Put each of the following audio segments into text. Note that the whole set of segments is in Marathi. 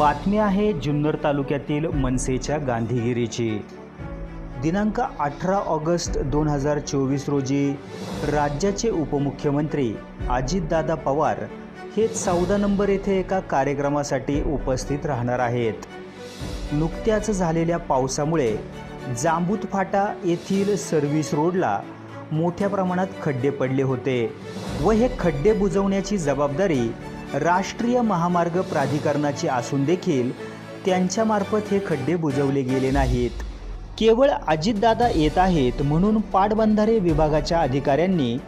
बातमी आहे जुन्नर तालुक्यातील मनसेच्या गांधीगिरीची. दिनांक अठरा ऑगस्ट दोन हजार चोवीस रोजी राज्याचे उपमुख्यमंत्री अजितदादा पवार हे चौदा नंबर येथे एका कार्यक्रमासाठी उपस्थित राहणार आहेत. नुकत्याच झालेल्या पावसामुळे जांबूत फाटा येथील सर्व्हिस रोडला मोठ्या प्रमाणात खड्डे पडले होते व हे खड्डे बुजवण्याची जबाबदारी राष्ट्रीय महामार्ग प्राधिकरणाची असून देखील त्यांच्यामार्फत हे खड्डे बुजवले गेले नाहीत. केवळ अजितदादा येत आहेत म्हणून पाटबंधारे विभागाच्या अधिकाऱ्यांनी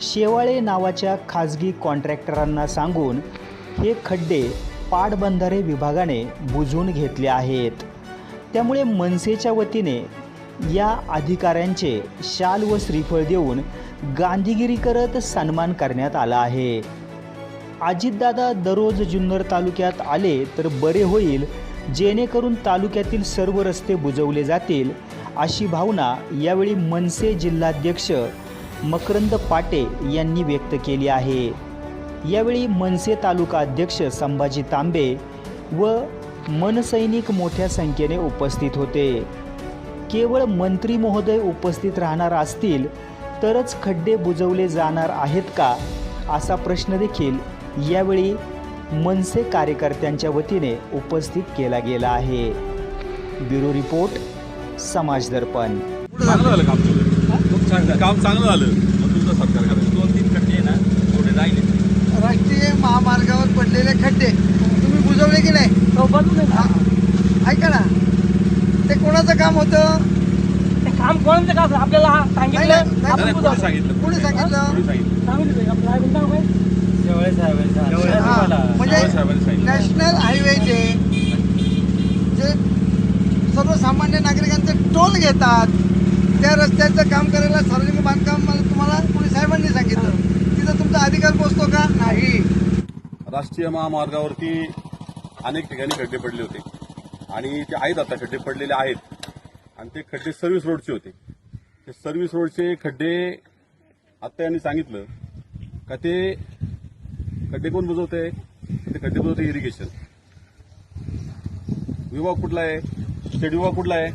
शेवाळे नावाच्या खाजगी कॉन्ट्रॅक्टरांना सांगून हे खड्डे पाटबंधारे विभागाने बुजवून घेतले आहेत. त्यामुळे मनसेच्या वतीने या अधिकाऱ्यांचे शाल व श्रीफळ देऊन गांधीगिरी करत सन्मान करण्यात आला आहे. अजितदादा दररोज जुन्नर तालुक्यात आले तर बरे होईल जेणेकरून तालुक्यातील सर्व रस्ते बुजवले जातील अशी भावना यावेळी मनसे जिल्हाध्यक्ष मकरंद पाटे यांनी व्यक्त केली आहे. यावेळी मनसे तालुका अध्यक्ष संभाजी तांबे व मनसैनिक मोठ्या संख्येने उपस्थित होते. केवळ मंत्री महोदय उपस्थित राहणार असतील तरच खड्डे बुजवले जाणार आहेत का असा प्रश्न देखील यावेळी मनसे कार्यकर्त्यांच्या वतीने उपस्थित केला गेला आहे. ब्युरो रिपोर्ट समाज दर्पण. चांगलं झालं काम तुझं काम चांगलं झालं. मग तुमचं सत्कार करायचं. दोन तीन खड्डे आहे ना थोडे राहिले. राष्ट्रीय महामार्गावर पडलेले खड्डे. तुम्ही बुजवले की नाही? हा. ऐका ना. ते कोणाचं काम होतं? ते काम कोणाचं का आपल्याला सांगितलं. कोणी सांगितलं? कोणी सांगितलं कोणी सांगितलं सांगितलं आपलं आहे नाव काय? हा, म्हणजे शेवाळे साहेबांनी सांगितलं. नॅशनल हायवेचे जे सामान्य नागरिकांचे टोल घेतात. त्या रस्त्याचं काम करायला सार्वजनिक बांधकाम मला तुम्हाला पोलीस साहेबांनी सांगितलं. तिथं तुमचा अधिकार पोचतो का? नाही. राष्ट्रीय महामार्गावरती अनेक ठिकाणी खड्डे पडले होते. आणि ते आहेत आता खड्डे पडलेले आहेत. आणि ते खड्डे सर्व्हिस रोडचे होते. ते सर्व्हिस रोडचे खड्डे आत्ता यांनी सांगितलं का ते खड्डे कोण बुजवते ते खड्डे बुजवते इरिगेशन विभाग कुठला आहे? स्टेट विभाग कुठला आहे?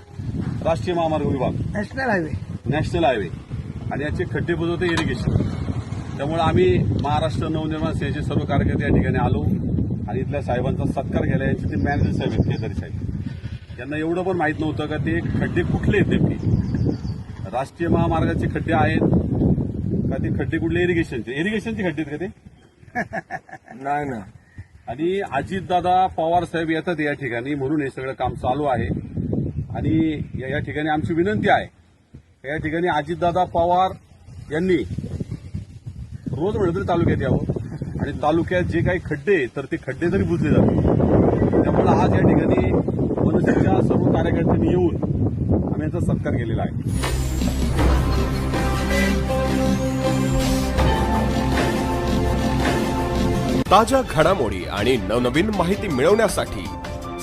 राष्ट्रीय महामार्ग विभाग. National highway. National highway. आणि याचे खड्डे बुजवते इरिगेशन त्यामुळे आम्ही महाराष्ट्र नवनिर्माण सेनेचे सर्व कार्यकर्ते या ठिकाणी आलो. आणि इथल्या साहेबांचा सत्कार केला. यांचे ते मॅनेजर साहेब आहेत केदारी साहेब. यांना एवढं पण माहीत नव्हतं का ते खड्डे कुठले आहेत नेमके? राष्ट्रीय महामार्गाचे खड्डे आहेत का ते खड्डे कुठले इरिगेशनचे इरिगेशनचे खड्डे आहेत का ते? नाही ना. आणि अजितदादा पवार साहेब येतात या ठिकाणी. म्हणून हे सगळं काम चालू आहे. आणि या या ठिकाणी आमची विनंती आहे. या ठिकाणी अजितदादा पवार यांनी रोज म्हणलं तालुक्यात यावं. आणि तालुक्यात जे काही खड्डे तर ते खड्डे तरी बुजले जातात त्यामुळे आज या ठिकाणी मनसेच्या सर्व कार्यकर्त्यांनी येऊन आम्ही यांचा सत्कार केलेला आहे. ताज्या घडामोडी आणि नवनवीन माहिती मिळवण्यासाठी